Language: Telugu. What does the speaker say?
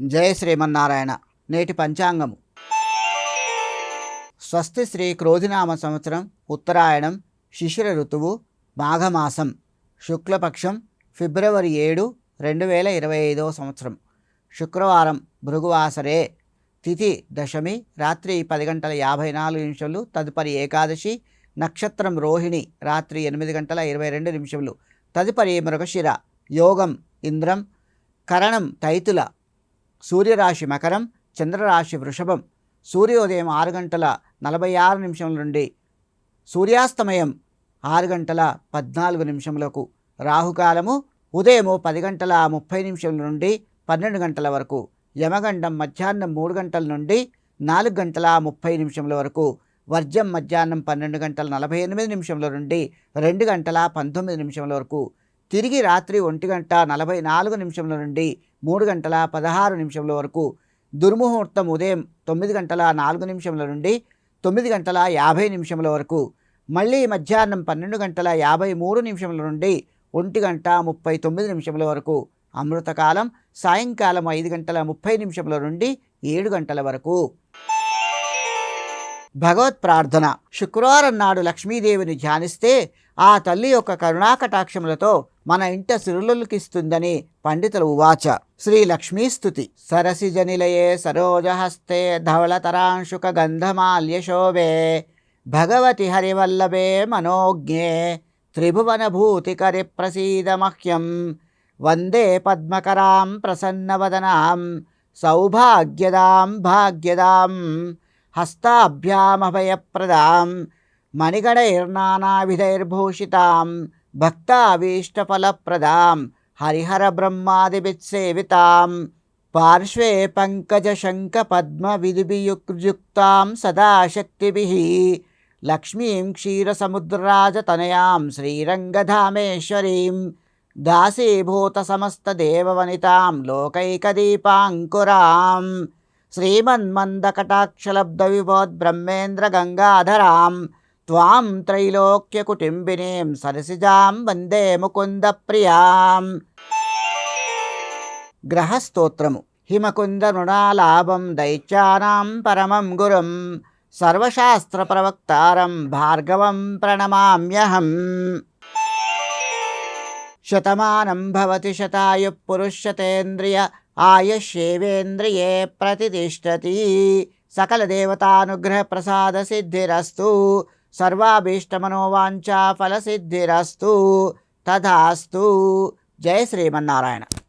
జయ శ్రీమన్నారాయణ నేటి పంచాంగము. స్వస్తి శ్రీ క్రోధినామ సంవత్సరం ఉత్తరాయణం శిశిర ఋతువు మాఘమాసం శుక్లపక్షం ఫిబ్రవరి ఏడు రెండు వేల ఇరవై ఐదవ సంవత్సరం. శుక్రవారం భృగువాసరే తిథి దశమి రాత్రి పది గంటల యాభై నాలుగు నిమిషములు తదుపరి ఏకాదశి నక్షత్రం రోహిణి రాత్రి ఎనిమిది గంటల ఇరవై రెండు నిమిషములు. తదుపరి మృగశిర యోగం ఇంద్రం కరణం తైతుల సూర్యరాశి మకరం చంద్రరాశి వృషభం. సూర్యోదయం ఆరు గంటల నలభై ఆరు నిమిషముల నుండి సూర్యాస్తమయం ఆరు గంటల పద్నాలుగు నిమిషములకు. రాహుకాలము ఉదయము పది గంటల ముప్పై నిమిషముల నుండి పన్నెండు గంటల వరకు. యమగండం మధ్యాహ్నం మూడు గంటల నుండి నాలుగు గంటల ముప్పై నిమిషముల వరకు. వర్జం మధ్యాహ్నం పన్నెండు గంటల నలభై ఎనిమిది నిమిషముల నుండి రెండు గంటల పంతొమ్మిది నిమిషముల వరకు. తిరిగి రాత్రి ఒంటి గంట నలభై నాలుగు నిమిషముల నుండి మూడు గంటల పదహారు నిమిషముల వరకు దుర్ముహూర్తం ఉదయం తొమ్మిది గంటల నాలుగు నిమిషముల నుండి తొమ్మిది గంటల యాభై నిమిషముల వరకు మళ్ళీ మధ్యాహ్నం పన్నెండు గంటల యాభై మూడు నిమిషముల నుండి ఒంటి గంట ముప్పై తొమ్మిది నిమిషముల వరకు అమృతకాలం సాయంకాలం ఐదు గంటల ముప్పై నిమిషముల నుండి ఏడు గంటల వరకు. భగవత్ ప్రార్థన. శుక్రవారం నాడు లక్ష్మీదేవిని ధ్యానిస్తే ఆ తల్లి యొక్క కరుణాకటాక్షములతో మన ఇంట సిరులకిస్తుందని పండితుల ఉవాచ. శ్రీ లక్ష్మీస్తుతి సరసిజనిలయే సరోజహస్తే ధవళతరాంశుక గంధమాల్యశోభే. భగవతి హరివల్లభే మనోజ్ఞే. త్రిభువనభూతికరి ప్రసీద మహ్యం వందే పద్మకరాం ప్రసన్నవదనాం. సౌభాగ్యదాం భాగ్యదాం. హస్తాభ్యామభయప్రదాం. మణిగణైర్నానావిధైర్భూషితాం భక్తాభీష్టఫలప్రదాం హరిహర బ్రహ్మాదిభిత్సేవితాం పార్శ్వే పంకజశంఖపద్మవిధిభియుక్తాం సదా శక్తిభిः లక్ష్మీం క్షీరసముద్రరాజతనయాం శ్రీరంగధామేశ్వరీం దాసీభూతసమస్తదేవవనితాం లోకైకదీపాంకురాం శ్రీమన్మందకటాక్షలబ్ధవిభోద్బ్రహ్మేంద్రగంగాధరాం త్వాం త్రైలోక్యకుటుంబినీం సరసిజాం వందే ముకుంద ప్రియాం గ్రహస్తోత్రము హిమకుంద నృణాలాభం దైత్యానాం పరమం గురుం సర్వశాస్త్ర ప్రవక్తారం భార్గవం ప్రణమామ్యహం శతమానం భవతి శతాయు పురుషతేంద్రియ ఆయుష్యేవేంద్రియే ప్రతిష్టతి సకల దేవతానుగ్రహ ప్రసాద సిద్ధిరస్తు సర్వాభీష్టమనోవాంఛా ఫలసిద్ధిరస్తు తథాస్తు. జయ శ్రీమన్నారాయణ.